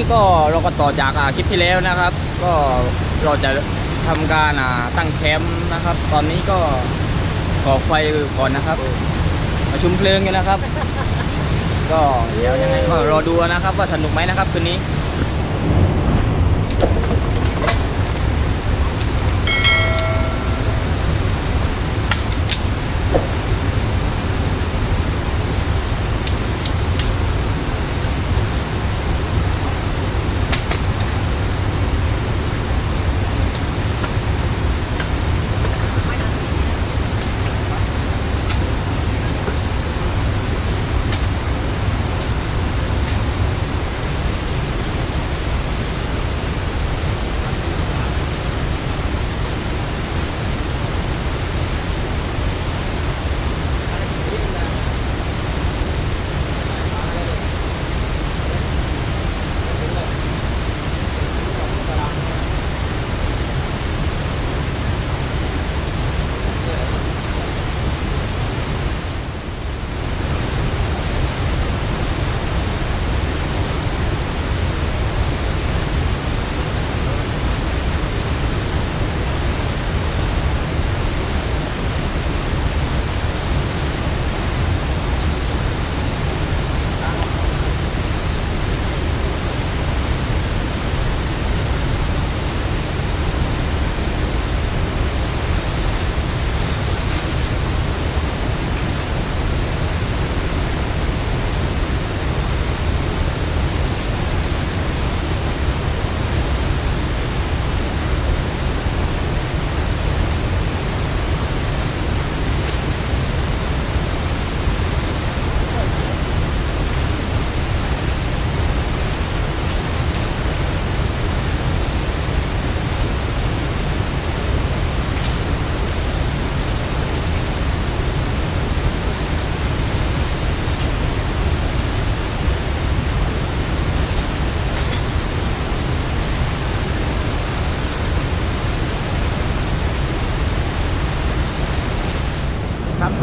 นี่ก็เราก็ต่อจากคลิปที่แล้วนะครับ ก็เราจะทำการตั้งแคมป์นะครับ ตอนนี้ก็ก่อไฟก่อนนะครับประชุมเพลิงกันนะครับ ก็เดี๋ยวยังไงก็รอดูนะครับ ว่าสนุกไหมนะครับคืนนี้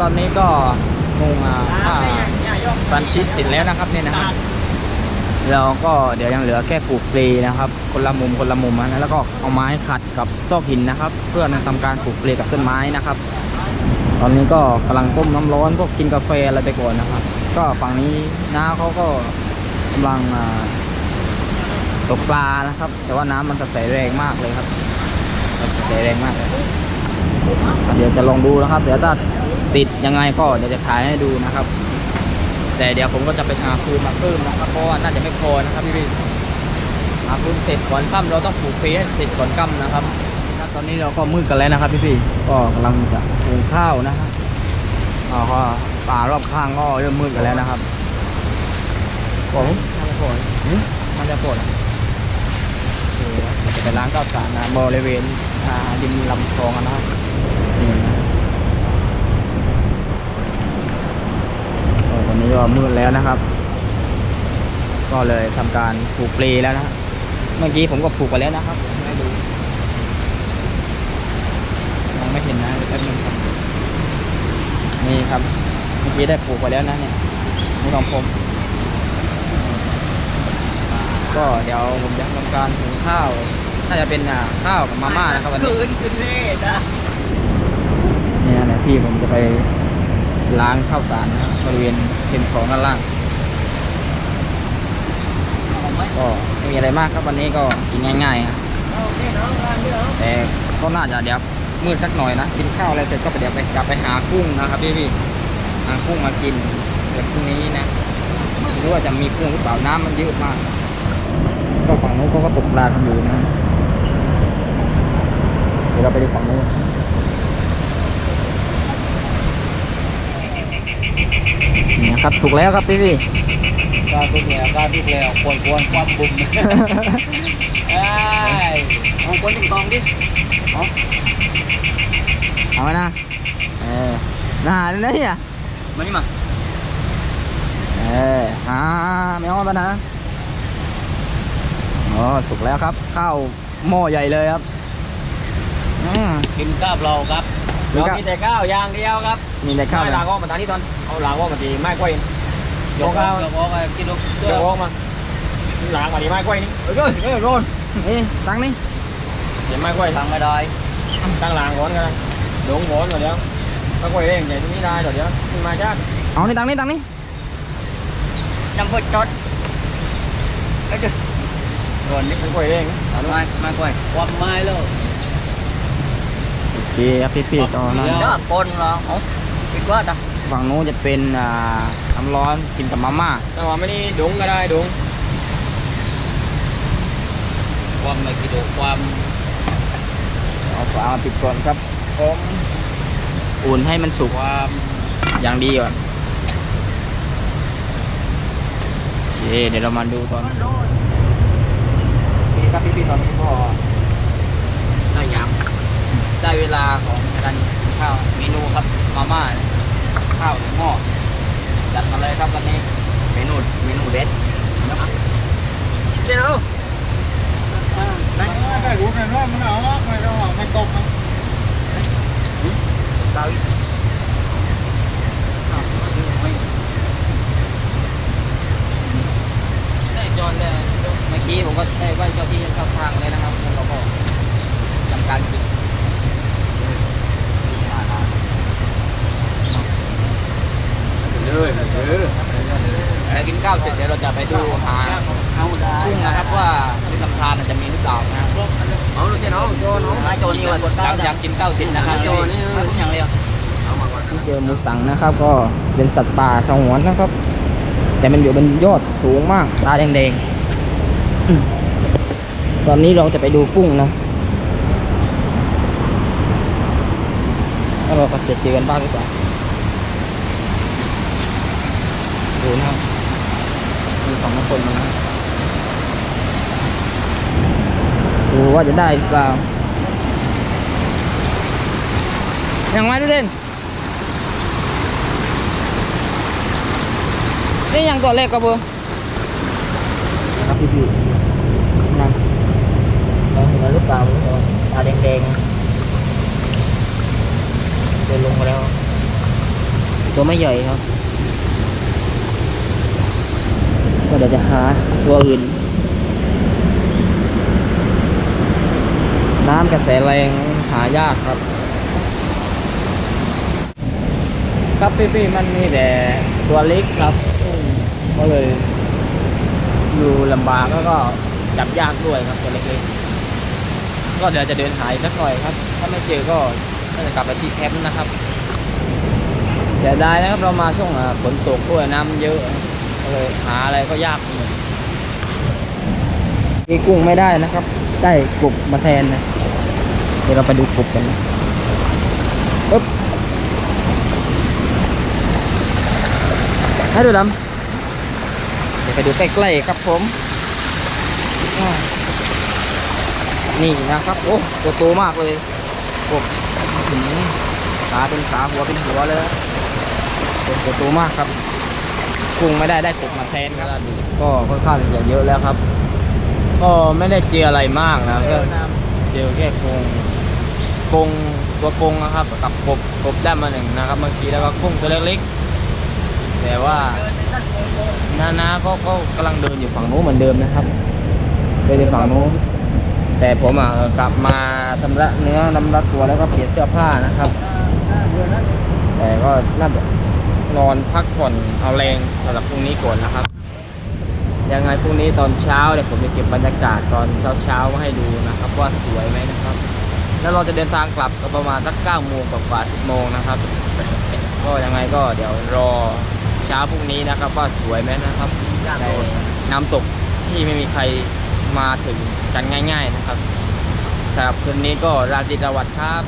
ตอนนี้ก็งงอ่าผ้าฟรันชิสเสร็จแล้วนะครับเนี่ยนะครับเราก็เดี๋ยวยังเหลือแค่ปลูกปลีนะครับ คนละมุมคนละมุมนะแล้วก็เอาไม้ขัดกับซอกหินนะครับ เพื่อทำการปลูกปลีกับต้นไม้นะครับ ตอนนี้ก็กำลังต้มน้ำร้อนพวกกินกาแฟอะไรไปก่อนนะครับ ก็ฝั่งนี้น้าเขาก็กำลังอ่าตกปลานะครับ แต่ว่าน้ำมันกระแสแรงมากเลยครับกระแสแรงมากเลยเดี๋ยวจะลองดูนะครับ เดี๋ยวถ้า ติดยังไงก็เดี๋ยวจะถ่ายให้ดูนะครับ แต่เดี๋ยวผมก็จะไปหาฟืนมาเพิ่มนะครับเพราะว่าน่าจะไม่พอนะครับพี่พี่หาฟืนเสร็จก่อนค่ำเราต้องปลูกเฟสเสร็จก่อนค่ำนะครับตอนนี้เราก็มืดกันแล้วนะครับ พี่พี่ก็กำลังจะปลูกข้าวนะครับอ๋อก็ป่ารอบข้างก็เริ่มมืดกันแล้วนะครับผมมันจะปวดหืมมันจะปวดจะไปล้างข้าวสารนะบริเวณอ่าริมลำคลองนะครับ นี่นะก็วันนี้ก็มืดแล้วนะครับ ก็เลยทำการปลูกปลีแล้วนะครับเมื่อกี้ผมก็ปลูกไปแล้วนะครับให้ดูมองไม่เห็นนะแป๊บนึงครับนี่ครับ เมื่อกี้ได้ปลูกไปแล้วนะเนี่ยนี่ของผม ก็เดี๋ยวผมจะทำการหุงข้าว น่าจะเป็นอ่าข้าวกับมาม่านะครับวันนี้คืนคืนเล่นะเนี่ยนะพี่ผมจะไป ล้างข้าวสารนะครับบริเวณเป็นของด้านล่าง ก็ไม่มีอะไรมากครับวันนี้ก็กินง่ายๆครับโอเคน้องร้านนี้เนาะแต่ก็น่าจะเดี๋ยวมืดสักหน่อยนะกินข้าวอะไรเสร็จก็ไปเดี๋ยวไปกลับไปหากุ้งนะครับพี่พี่หากุ้งมากินเดี๋ยวพรุ่งนี้นะไม่รู้ว่าจะมีกุ้งหรือเปล่าน้ำมันเยอะมาก ก็ฝั่งนู้นเขาก็ตกปลากันอยู่นะเดี๋ยวเราไปดูฝั่งนู้นเนี่ย ครับสุกแล้วครับพี่พี่การทุกแล้วการทุกแล้วควรควรความบุญเอ้ยเอาคนตรงๆดิเอาเอาไว้นะเออน่าเลยเนี่ยมานี่มาเอออ่าไม่อ้อนปะนะอ๋อสุกแล้วครับ ข้าวหม้อใหญ่เลยครับอืมกินข้าวเราครับกิน เราข้าวมีแต่ข้าวอย่างเดียวครับมีแต่ข้าวไม่เลยลางออกมาทางนี้ตอนเอาลางออกมาทีไม่กล้วยยกข้าวยกออกมากินลูกยกออกมาหลังมาดีไม้กล้วยนี่เฮ้ยเฮ้ยเฮ้ยโดนนี่ตั้งนี่เดี๋ยวไม้กล้วยทางไม่ได้ตั้งหลังก่อนกันหลงหัวก่อนเดี๋ยวถ้ากล้วยเร่งใหญ่ตรงนี้ได้เดี๋ยวขึ้นมาจ้าเอานี่ตั้งนี่ตั้งนี่นำพดจอดเฮ้ยก่อนนี่เป็นกล้วยเร่งเอาไม้ไม้กล้วยความไม้เลย โอเคครับพี่ๆตอนนั้นเนาะคนเหรอเอาคิดว่าจ้ะฝั่งนู้นจะเป็นอ่าน้ำร้อนกินกับมาม่าแต่ว่าไม่ได้ดงก็ได้ดง ความไม่คิดดูความเอาฝามาปิดก่อนครับผมอุ่นให้มันสุกความอย่างดีก่อนโอเคเดี๋ยวเรามาดูตอนนี่ครับพี่ๆตอนนี้ก็ ได้ย ได้เวลาของการกินข้าวเมนู ครับมาม่าข้าวหนึ่งหม้อจัดมาเลยครับวันนี้ำเมนูเมนูเด็ดเดี๋ยวได้รู้กันว่ามันเอาไม่ต้องไม่ตกนะดาวได้จอนได้เมื่อกี้ผมก็ได้ไหว้เจ้าที่เข้าทางเลยนะครับแล้วเราก็ทำการกิน เลยเลยแล้วกินข้าวเสร็จเดี๋ยวเราจะไปดูหาเอาได้กุ้งนะครับว่าที่ลำธารน่ะจะมีหรือเปล่านะครับเอาเลยเจ้าน้องโจน้องไม้โจนี่วันหลังจากกินข้าวเสร็จนะครับโจนี่อย่างเดียวเอามาก่อนที่เจอมูสังนะครับ ก็เป็นสัตว์ป่าสงวนนะครับ แต่มันอยู่บนยอดสูงมากตาแดงๆอืมตอนนี้เราจะไปดูกุ้งนะแล้วเราก็จะเจอกันบ้างหรือเปล่า ดูนะครับมีสองคนมานะดูว่าจะได้หรือเปล่ายังไงดูเด่นนี่ยังตัวเล็กกับบัครับพี่พี่นะเราเห็นแล้วหรือเปล่าตาแดงๆเดินลงมาแล้ว ตัวไม่ใหญ่ครับ ก็เดี๋ยวจะหาตัวอื่น น้ำกระแสแรงหายากครับ ครับพี่ๆมันมีแต่ตัวเล็กครับ ก็เลยอยู่ลำบากแล้วก็จับยากด้วยครับตัวเล็กๆ ก็เดี๋ยวจะเดินหายสักหน่อยครับ ถ้าไม่เจอก็จะกลับไปที่แคมป์นะครับเสียดายนะครับเรามาช่วงฝนตกด้วยน้ำเยอะ เลยหาอะไรก็ยากเหมือนมีกุ้งไม่ได้นะครับ ได้กบมาแทนนะ เดี๋ยวเราไปดูกบกันนะปึ๊บให้ดูดำเดี๋ยวไปดูใกล้ๆครับผม นี่นะครับ โอ้ตัวโตมากเลยกบอื้อหือขาเป็นขาหัวเป็นหัวเลยตัวโตมากครับ กุ้งไม่ได้ได้กบมาแทนครับ ก็ค่อนข้างจะเยอะแล้วครับ ก็ไม่ได้เจออะไรมากนะก็เจอแค่กงกงตัวกงนะครับ กับกบกบได้มาหนึ่งนะครับ เมื่อกี้แล้วก็กุ้งตัวเล็กๆ แต่ว่านานาก็ก็กำลังเดินอยู่ฝั่งนู้นเหมือนเดิมนะครับเดินอยู่ฝั่งนู้นแต่ผมอะกลับมาทำระเนื้อทำระตัวแล้วก็เปลี่ยนเสื้อผ้านะครับ แต่ก็น่าจะนอนพักผ่อน เอาแรงสำหรับพรุ่งนี้ก่อนนะครับ ยังไงพรุ่งนี้ตอนเช้าเดี๋ยวผมจะเก็บบรรยากาศตอนเช้าๆมาให้ดูนะครับว่าสวยไหมนะครับ แล้วเราจะเดินทางกลับก็ประมาณสักเก้าโมงกว่าสิบโมงนะครับ ก็ยังไงก็เดี๋ยวรอเช้าพรุ่งนี้นะครับ ว่าสวยไหมนะครับในน้ำตกที่ไม่มีใครมาถึงกันง่าย ๆนะครับสำหรับคืนนี้ก็ราตรีสวัสดิ์ครับ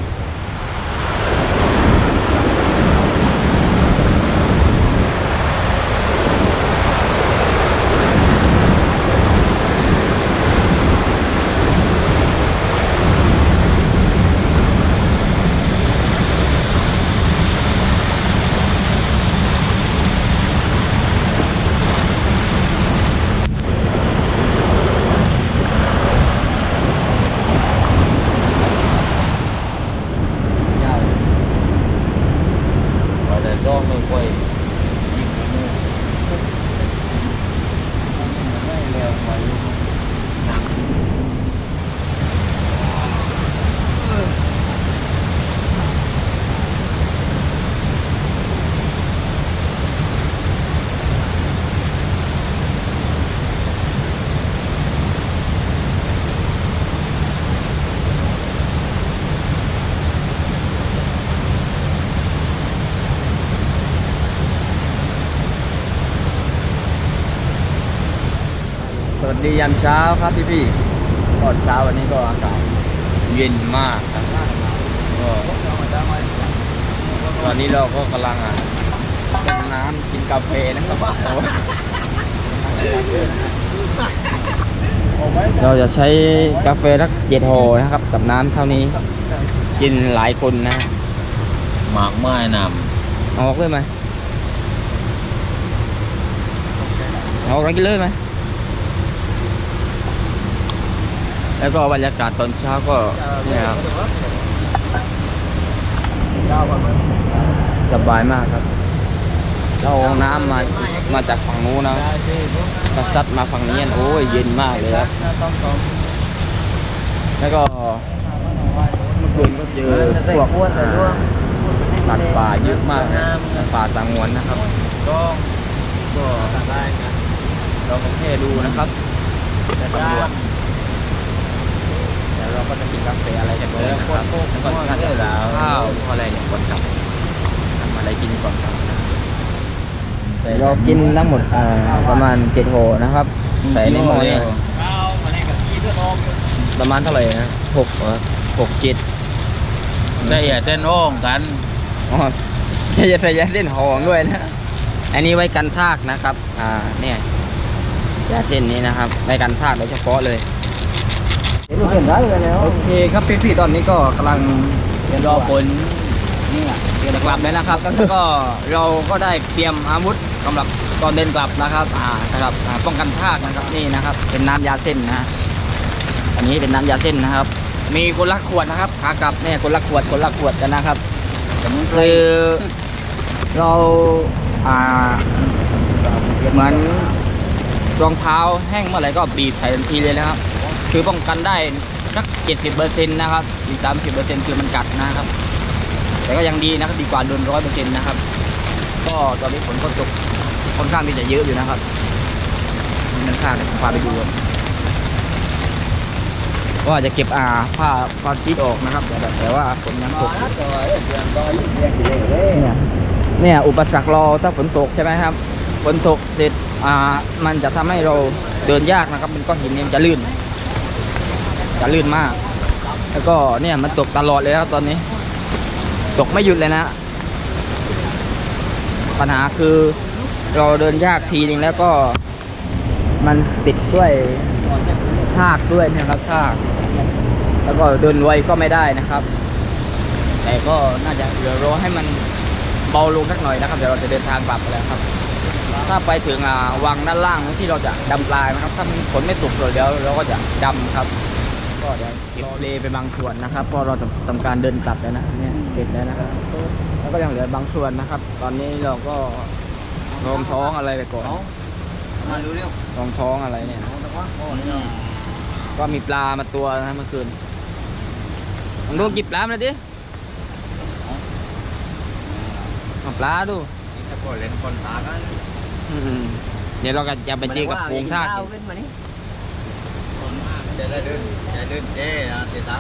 รียามเช้าครับพี่พี่ๆตอนเช้าวันนี้ก็อากาศเย็นมากครับก็ตอนนี้เราก็กำลังอะเล่นน้ำกินกาแฟนะครับเราจะใช้กาแฟสักเจ็ดโฮนะครับ กับน้ำเท่านี้ กินหลายคนนะหมากไม้นเอาออกเลยไหมเอาออกกินเลยไหม แล้วก็บรรยากาศตอนเช้าก็เนี่ยครับสบายมากครับเราเอาน้ำมามาจากฝั่งนู้นนะกระซัดมาฝั่งนี้โอ้ยเย็นมากเลยครับแล้วก็เมื่อคืนก็เจอพวกอ่าสัตว์ป่าเยอะมากนะสัตว์ป่าสงวนนะครับ ก็ก็เราก็แค่ดูนะครับแต่ตำรวจ เดี๋ยวเราก็จะกินกาแฟอะไรกันเลยนะครับแล้วก็ทานข้าวอะไรเนี่ยก่อนกลับทำอะไรกินก่อนกลับนะเรากินทั้งหมดอ่าประมาณเจ็ดโหนะครับใส่ในหม้อเนี่ยประมาณเท่าไหร่นะหกเหรอหกเจ็ดำได้อย่าเต้นโอ่งกันอ๋อแค่จะใส่ยาเส้นหองด้วยนะ อันนี้ไว้กันทากนะครับ อ่าเนี่ยยาเส้นนี้นะครับ ไว้กันทากโดยเฉพาะเลย เห็นได้เลยแล้วโอเคครับพี่ๆตอนนี้ก็กำลังรอผลนี่อะเดี๋ยวจะกลับแล้วนะครับแล้วก็เราก็ได้เตรียมอาวุธสำหรับตอนเดินกลับนะครับ อ่าสำหรับอ่าป้องกันทากนะครับนี่นะครับ เป็นน้ำยาเส้นนะฮะอันนี้เป็นน้ำยาเส้นนะครับ มีคนละขวดนะครับขากลับเนี่ยคนละขวดคนละขวดกันนะครับคือเราอ่าเหมือนรองเท้าแห้งเมื่อไหร่ก็บีบใส่ทันทีเลยนะครับ คือป้องกันได้สักเจ็ดสิบเปอร์เซ็นต์นะครับอีกสามสิบเปอร์เซ็นต์คือมันกัดนะครับ แต่ก็ยังดีนะครับดีกว่าโดนร้อยเปอร์เซ็นต์นะครับ ก็ตอนนี้ฝนก็ตกค่อนข้างที่จะเยอะอยู่นะครับมันข้างพาไปดูครับว่าจะเก็บอ่าผ้าผ้าชีตออกนะครับ แต่แต่ว่าฝนยังตกเนี่ยเนี่ยอุปสรรคเราถ้าฝนตกใช่ไหมครับฝนตกเสร็จอ่ามันจะทำให้เราเดินยากนะครับเป็นก้อนหินเนี่ยจะลื่น จะลื่นมาก แล้วก็เนี่ยมันตกตลอดเลยครับตอนนี้ ตกไม่หยุดเลยนะ ปัญหาคือเราเดินยากทีนึงแล้วก็ มันติดด้วยทากด้วยนะครับทากแล้วก็เดินไวก็ไม่ได้นะครับ แต่ก็น่าจะเดี๋ยวรอให้มันเบาลงสักหน่อยนะครับ เดี๋ยวเราจะเดินทางกลับไปแล้วครับ ถ้าไปถึงวังด้านล่างที่เราจะดำปลายนะครับ ถ้าฝนไม่ตกเลยเดี๋ยวเราก็จะดำครับ ก็เดี๋ยวเก็บเลไปบางส่วนนะครับเพราะเราจะทำการเดินกลับแล้วนะเนี่ยเก็บแล้วนะครับแล้วก็ยังเหลือบางส่วนนะครับ ตอนนี้เราก็รองท้องอะไรไปก่อนมาดูเร็วรองท้องอะไรเนี่ยก็มีปลามาตัวนะเมื่อคืนลองดูกิบปลามาเลยดิเอาปลาดูถ้าคนเล่นคนตากันอืมเดี๋ยวเราก็จะไปเจอกับปูงทากอีกคนมาก จะได้เดินจะเดินเจ๊นะติดตา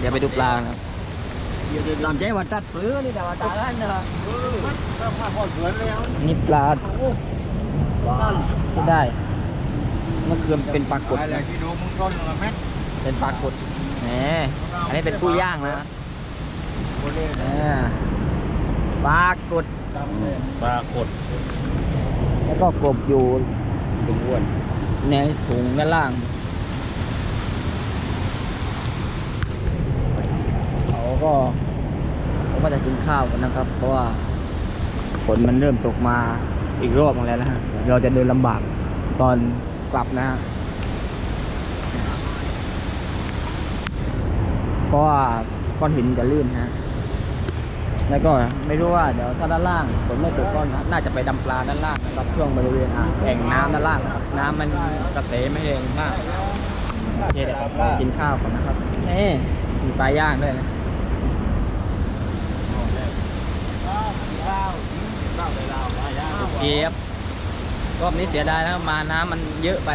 เดี๋ยวไปดูปลานะครับลำใจว่าตัดเปลือกนี่แต่ว่าตากันนะนี่ปลาไม่ได้เมื่อคืนเป็นปลากดอะไรนะที่ดูมึงต้นละเม็ดเป็นปลากดแหมอันนี้เป็นผู้ย่างนะอ่าปลากดปลากด แล้วก็กบอยู่ถุงอ้วนในถุงด้านล่างเขา ก็เขาก็จะกินข้าวกันนะครับ เพราะว่าฝนมันเริ่มตกมาอีกรอบนึงแล้วนะฮะเราจะเดินลำบากตอนกลับนะฮะเพราะว่าก้อนหินจะลื่นฮะแล้วก็ไม่รู้ว่าเดี๋ยวถ้าด้านล่างฝนไม่ตกก็น่าจะไปดำปลาด้านล่างนะครับช่วงบริเวณอ่างแอ่งน้ำด้านล่างนะครับน้ำมันกระเสไม่แรงมากโอเคเดี๋ยวกินข้าวก่อนนะครับนี่มีปลาย่างด้วยนะ โอเคครับรอบนี้เสียดายนะครับมาน้ำมันเยอะไป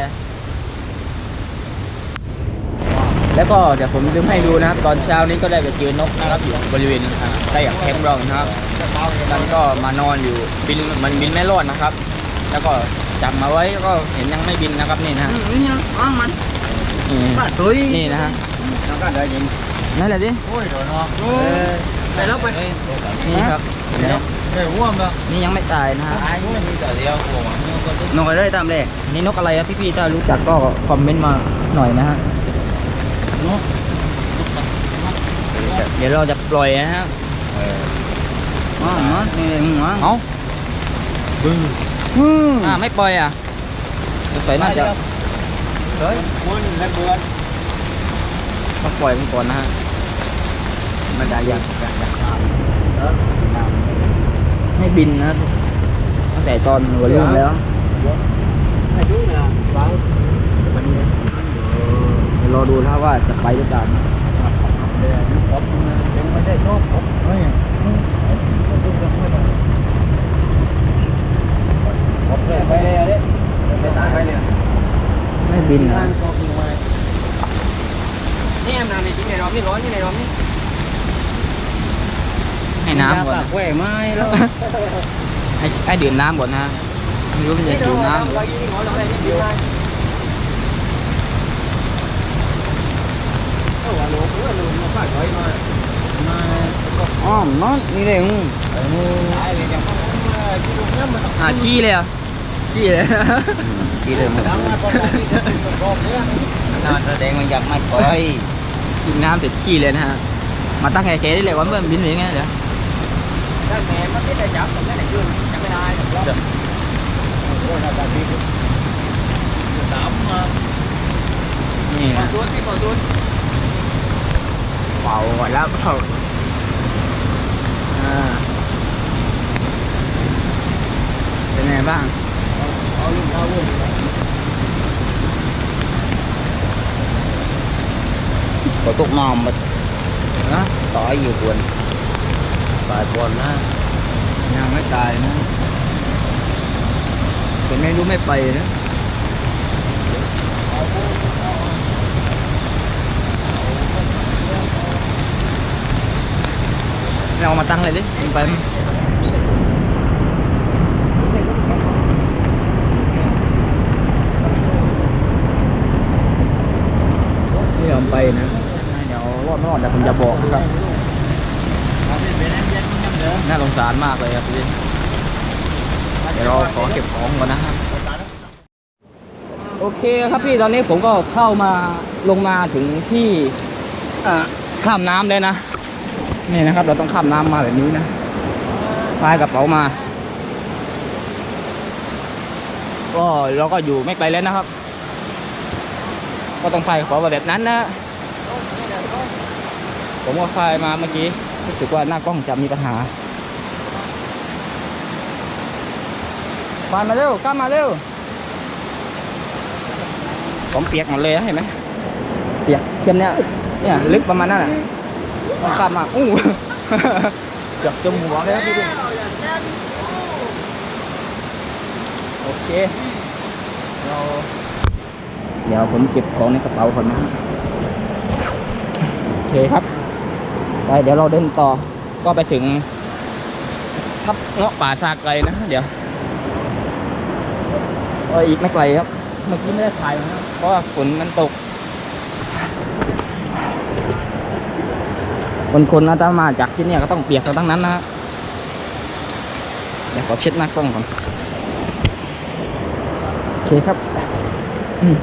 แล้วก็เดี๋ยวผมจะให้ดูนะครับ ตอนเช้านี้ก็ได้ไปเจอนกนะครับอยู่บริเวณอ่าใกล้กับแคมป์เรานะครับมันก็มานอนอยู่บินมันบินไม่รอดนะครับ แล้วก็จับมาไว้ก็เห็นยังไม่บินนะครับนี่นะฮะนี่นะอ้างมันนี่ก็ตุ้ยนี่นะฮะแล้วก็ได้ยิงนั่นแหละดิโอ้ยโดนเนาะโอ้ยไปแล้วไปนี่ครับ เห็นไหมเฮ้ยว่วมปะนี่ยังไม่ตายนะฮะตายไม่มีแต่เดียวโอ้โหน้องไปได้ตามเลยอันนี่นกอะไรครับพี่ๆถ้ารู้จักก็คอมเมนต์มาหน่อยนะฮะเดี๋ยวเราจะปล่อยนะฮะอ๋อเนาะนี่เลยมึงเหรอเอ้าบึ้งอืมอ่าไม่ปล่อยอะสงสัยน่าจะเฮ้ยคุณและเบือนต้องปล่อยมันก่อนนะฮะมันได้ยังอยากอยากทำ ไม่บินนะตั้งแต่ตอนหัวเรื่องแล้วอายุเนี่ยบางวันนี้เดี๋ยวรอดูถ้าว่าจะไปหรือเปล่าเดี๋ยวครบยังไม่ได้ชคครบเฮ้ยไปเลยอะดิไปตายไปเนี่ยไม่บินนะ นี่แอมน้ำในจริงในรอบนี้ร้อนที่ในรอบนี้ ให้น้ำก่อนปานะกแหว่ไม้แล้ว ให้ให้ดื่มน้ำก่อนนะไม่รู้มันจะดื่มน้ำเรายิงหัวเราได้นิดเดียวเออว่าหลงเออหลงมาฝากไว้มามาอ๋อเนาะนี่เลยมึงตายเลยยังที่ลุงเนี่ยมันอ่าขี้เลยอะขี้เลยกี่เลยมึงทำงานประมาณนี้เป็นรอบเนี้ยน่าแสดงมันอยากไม่ปล่อยกินน้ำเสร็จขี้เลยนะฮะ มาตั้งแค่ๆได้เลยว่าเมื่อมันบินหรือไงเดี๋ยวถ้าแม่มันไม่ได้จับผมไม่ได้ยืนจับไม่ได้หรอ กโอ้ยน่าจะดีสามมานี่ขอนะตัวที่ขอตัวเป่าก่อนแล้วเป่าอ่าเป็นไง ตกน้ำมานะต่อยอยู่ควรตายบอลนะยังไม่ตายนะแต่ไม่รู้ไม่ไปนะเอามาตั้งเลยดิมันไปมั้ยไม่ยอมไปนะ เดี๋ยวรอดไม่รอดเดี๋ยวผมจะบอกครับ น่าสงสารมากเลยครับพี่เดี๋ยวเราขอเก็บของก่อนนะครับ โอเคครับพี่ตอนนี้ผมก็เข้ามาลงมาถึงที่ข้ามน้ำเลยนะ นี่นะครับ เราต้องข้ามน้ำมาแบบนี้นะพายกระเป๋ามา ก็เราก็อยู่ไม่ไกลแล้วนะครับ ก็ต้องพายกระเป๋าแบบนั้นนะ ผมก็พายมาเมื่อกี้ รู้สึกว่าหน้ากล้องจะมีปัญหาพายมาเร็วกล้ามาเร็วผมเปียกหมดเลยเห็นไหมเปียกเข็มเนี่ยเนี่ยลึกประมาณนั้นอะต้องข้ามมาอู้เกือบจมหัวเลยพี่ดูโอเคเราเดี๋ยวผมเก็บของในกระเป๋าก่อนนะโอเคครับ ไปเดี๋ยวเราเดินต่อก็ไปถึง ทับเงาะป่าซาไกลนะ เดี๋ยวอีกไม่ไกลครับ เมื่อกี้ไม่ได้ถ่ายนะเพราะฝนมันตก คนคนะถ้ามาจากที่นี่ก็ต้องเปียกกันทั้งนั้นนะฮะเดี๋ยวขอเช็ดหน้ากล้องก่อน โอเคครับอืม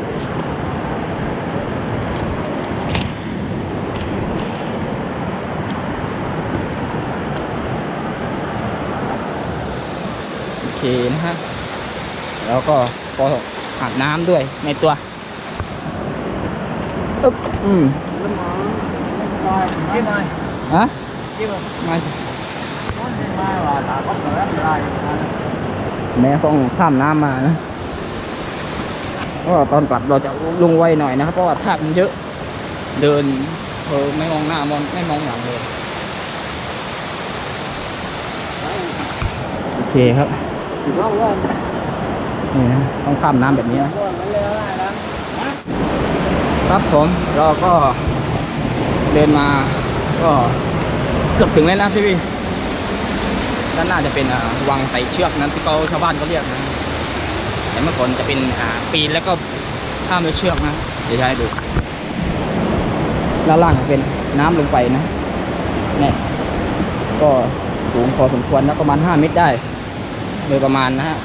โอเค นะฮะแล้วก็พออาบน้ำด้วยในตัวอึ๊บอืมที่ไหนฮะที่มันมาไม่ว่าตาก็เปิดได้แม่ต้องข้ามน้ำมานะก็ตอนกลับเราจะลงไวหน่อยนะครับ เพราะว่าทางมันเยอะ เดินเออไม่มองหน้ามองไม่มองหลังเลย โอเคครับ ร่องร่องนี่นะต้องข้ามน้ำแบบนี้นะร่องมันเลยได้นะ ครับผมเราก็เดินมาก็เกือบถึงแล้วนะพี่พี่ด้านหน้าจะเป็นวังไต่เชือกนั้นที่เขาชาวบ้านเขาเรียกนะ แต่เมื่อก่อนจะเป็นปีนแล้วก็ข้ามด้วยเชือกนะ เดี๋ยวจะให้ดูด้านล่างเป็นน้ำลงไปนะเนี่ยก็สูงพอสมควรนะประมาณ5เมตรได้ โดยประมาณนะฮะ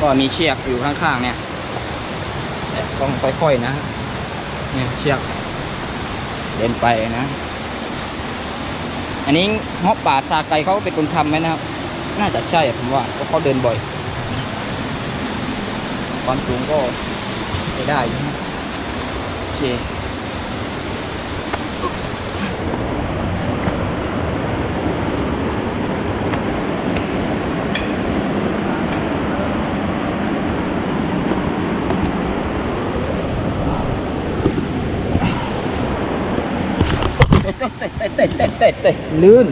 ก็มีเชือกอยู่ข้างๆเนี่ยต้องค่อยๆนะเนี่ยเชือกเดินไปนะ อันนี้เงาะป่าซาไกเขาเป็นคนทำไหมนะครับ น่าจะใช่ผมว่าเพราะเขาเดินบ่อยความสูงก็ไปได้นะโอเค เตะเตะเตะเตะเตะเตะลื่น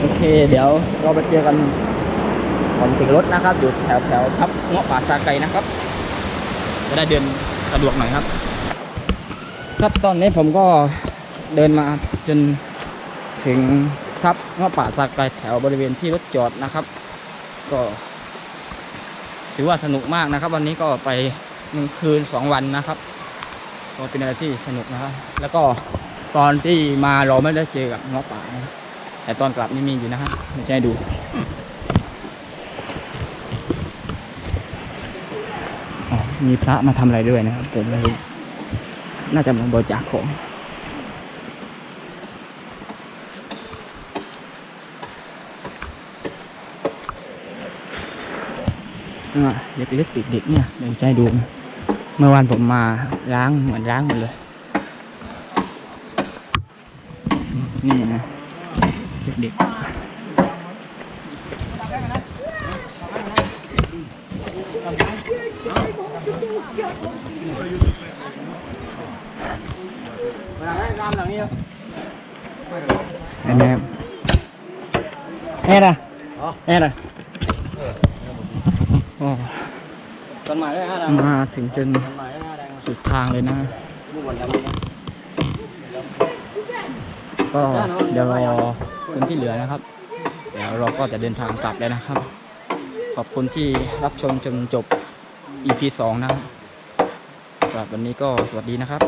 โอเค เดี๋ยวเราไปเจอกันก่อนถึงรถนะครับ อยู่แถวแถวทับเงาะป่าซาไกนะครับ จะได้เดินสะดวกหน่อยครับ ครับตอนนี้ผมก็เดินมาจนถึง ครับเงาะป่าซาไกแถวบริเวณที่รถจอดนะครับ ก็ถือว่าสนุกมากนะครับ วันนี้ก็ไปหนึ่งคืนสองวันนะครับก็เป็นอะไรที่สนุกนะครับ แล้วก็ตอนที่มาเราไม่ได้เจอกับเงาะป่านะแต่ตอนกลับนี่มีอยู่นะครับไม่ใช่ดูมีพระมาทำอะไรด้วยนะครับผมไม่รู้น่าจะมาบริจาคของ อ่าเด็กเล็กเด็กๆเนี่ยเดี๋ยวจะให้ดูนะเมื่อวานผมมาล้างเหมือนล้างหมดเลย นี่นะเด็กๆอันนี้แอ่นะแอ่นะโอ้ ต้นไม้ได้ห้าดังมาถึงจนสุดทางเลยนะก็เดี๋ยวรอคนที่เหลือนะครับ เดี๋ยวเราก็จะเดินทางกลับแล้วนะครับ ขอบคุณที่รับชมจนจบ EP 2 นะครับสำหรับวันนี้ก็สวัสดีนะครับ